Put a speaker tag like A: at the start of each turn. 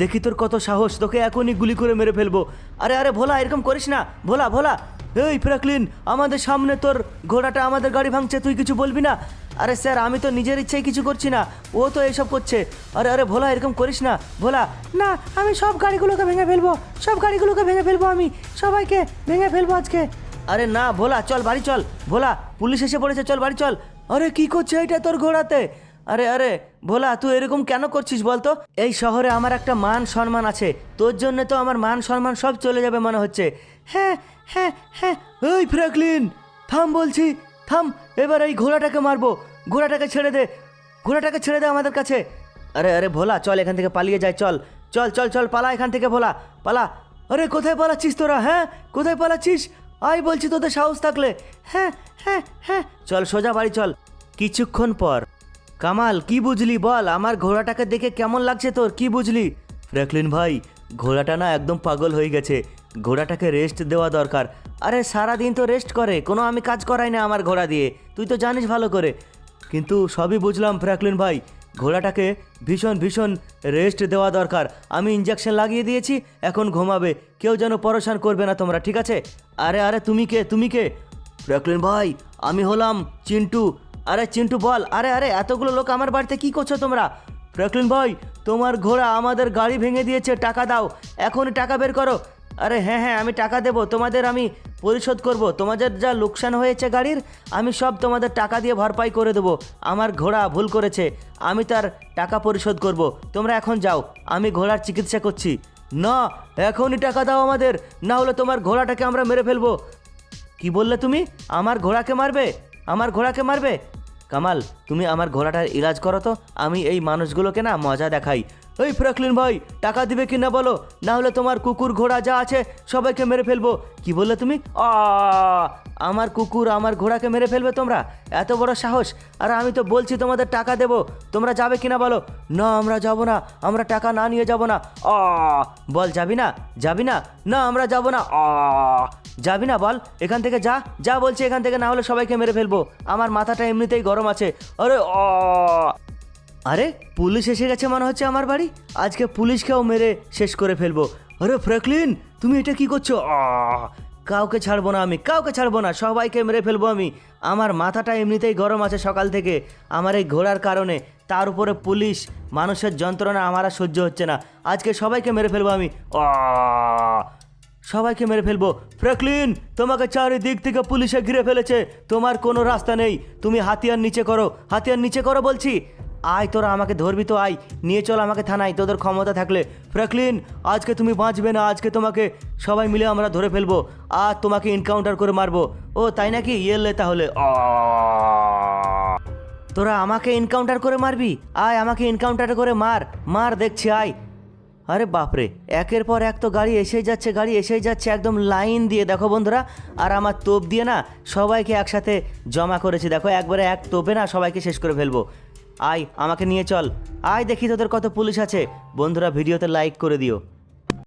A: দেখি তোর কত সাহস। তোকে এখনই গুলি করে মেরে ফেলব। আরে আরে ভোলা এরকম করিস না। ভোলা ভোলা। এই ফ্র্যাঙ্কলিন আমাদের সামনে তোর ঘোড়াটা আমাদের গাড়ি ভাঙছে তুই কিছু বলবি না? আরে স্যার আমি তো নিজের ইচ্ছায় কিছু করছি না। ও তো এইসব করছে। আরে আরে ভোলা এরকম করিস না। ভোলা। না আমি সব গাড়িগুলোকে ভেঙে ফেলব। সব গাড়িগুলোকে ভেঙে ফেলব আমি। সবাইকে ভেঙে ফেলব আজকে। আরে না ভোলা চল বাড়ি চল। ভোলা পুলিশ এসে পড়েছে চল বাড়ি চল। আরে কি করছে এটা তোর ঘোড়াতে? আরে আরে, ভোলা, তুই এরকম কেন করছিস বলতো? এই শহরে আমার একটা মান সম্মান আছে। তোর জন্য তো আমার মান সম্মান সব চলে যাবে মনে হচ্ছে। হ্যাঁ হ্যাঁ হ্যাঁ ওই ফ্র্যাঙ্কলিন, থাম বলছি, থাম, এবার এই ঘোড়াটাকে মারবো। ঘোড়াটাকে ছেড়ে দে, ঘোড়াটাকে ছেড়ে দে আমাদের কাছে। আরে আরে, ভোলা, চল এখান থেকে পালিয়ে যাই, চল চল চল চল, পালা এখান থেকে, ভোলা, পালা। আরে, কোথায় পালাচ্ছিস তোরা হ্যাঁ? কোথায় পালাচ্ছিস? আই বলছি তোদের সাহস থাকলে। হ্যাঁ হ্যাঁ হ্যাঁ চল, সোজা বাড়ি চল। কিছুক্ষণ পর কামাল, কি বুঝলি বল? আমার ঘোড়াটাকে দেখে কেমন লাগছে তোর? কি বুঝলি? ফ্র্যাঙ্কলিন ভাই, ঘোড়াটা না একদম পাগল হয়ে গেছে। ঘোড়াটাকে রেস্ট দেওয়া দরকার। আরে সারা দিন তো রেস্ট করে। কোনো আমি কাজ করাই না আমার ঘোড়া দিয়ে। তুই তো জানিস ভালো করে। কিন্তু সবই বুঝলাম ফ্র্যাঙ্কলিন ভাই, ঘোড়াটাকে ভীষণ ভীষণ রেস্ট দেওয়া দরকার। আমি ইঞ্জেকশন লাগিয়ে দিয়েছি, এখন ঘুমাবে। কেউ যেন পরেশান করবে না তোমরা, ঠিক আছে? আরে আরে, তুমি কে? তুমি কে? ফ্র্যাঙ্কলিন ভাই, আমি হলাম চিন্টু। আরে চিন্টু বল, আরে আরে, এতগুলো লোক আমার বাড়িতে কি করছ তোমরা? ফ্র্যাঙ্কলিন ভাই, তোমার ঘোড়া আমাদের গাড়ি ভেঙে দিয়েছে, টাকা দাও, এখনই টাকা বের করো। আরে হ্যাঁ হ্যাঁ আমি টাকা দেবো, তোমাদের আমি পরিশোধ করব। তোমাদের যা লোকসান হয়েছে গাড়ির, আমি সব তোমাদের টাকা দিয়ে ভরপাই করে দেবো। আমার ঘোড়া ভুল করেছে, আমি তার টাকা পরিশোধ করব। তোমরা এখন যাও, আমি ঘোড়ার চিকিৎসা করছি। না, এখনই টাকা দাও আমাদের, না হলে তোমার ঘোড়াটাকে আমরা মেরে ফেলব। কি বললে তুমি? আমার ঘোড়াকে মারবে? আমার ঘোড়াকে মারবে? কামাল, তুমি আমার ঘোড়াটার ইলাজ করো তো। আমি এই মানুষগুলোকে না মজা দেখাই। ওই ফ্র্যাঙ্কলিন ভাই, টাকা দিবে কি না বলো? না হলে তোমার কুকুর ঘোড়া যা আছে সবাইকে মেরে ফেলব। কি বললে তুমি? আ, আমার কুকুর আমার ঘোড়াকে মেরে ফেলবে তোমরা? এত বড় সাহস। আর আমি তো বলছি তোমাদের টাকা দেবো। তোমরা যাবে কিনা বলো? না, আমরা যাব না। আমরা টাকা না নিয়ে যাব না। আ, বল, যাবি না? যাবি না? না, আমরা যাব না। আ, যাবি না বল? এখান থেকে যা। যা বলছি এখান থেকে না হলে সবাইকে মেরে ফেলব। আমার মাথাটা এমনিতেই গরম আছে। আরে অ আরে, পুলিশ এসে গেছে মনে হচ্ছে আমার বাড়ি? আজকে পুলিশকেও মেরে শেষ করে ফেলব। আরে, ফ্র্যাঙ্কলিন, তুমি এটা কি করছ? কাউকে ছাড়বো না আমি, কাউকে ছাড়বো না, সবাইকে মেরে ফেলব আমি। আমার মাথাটা এমনিতেই গরম আছে সকাল থেকে। আমার এই ঘোড়ার কারণে, তার উপরে পুলিশ, মানুষের যন্ত্রণা আমার আর সহ্য হচ্ছে না। আজকে সবাইকে মেরে ফেলব আমি! সবাইকে মেরে ফেলব। ফ্র্যাঙ্কলিন, তোমাকে চারিদিক থেকে পুলিশে ঘিরে ফেলেছে। তোমার কোনো রাস্তা নেই। তুমি হাতিয়ার নিচে করো। হাতিয়ার নিচে করো বলছি। আয়, তোরা আমাকে ধরবি তো আয়। নিয়ে চল আমাকে থানায়, তোদের ক্ষমতা থাকলে। ফ্র্যাঙ্কলিন, আজকে তুমি বাঁচবে না, আজকে তোমাকে সবাই মিলে আমরা ধরে ফেলব, আর তোমাকে এনকাউন্টার করে মারবো। ও, তাই নাকি? ইয়েলে তাহলে। তোরা আমাকে এনকাউন্টার করে মারবি? আয়, আমাকে এনকাউন্টার করে মার মার, দেখছি, আয়। আরে বাপরে, একের পর এক তো গাড়ি এসেই যাচ্ছে, গাড়ি এসেই যাচ্ছে, একদম লাইন দিয়ে। দেখো বন্ধুরা, আর আমার তোপ দিয়ে না সবাইকে একসাথে জমা করেছি। দেখো, একবারে এক তোপে না সবাইকে শেষ করে ফেলব। আয়, আমাকে নিয়ে চল। আয় দেখি তোদের কত পুলিশ আছে। বন্ধুরা, ভিডিওতে লাইক করে দিও।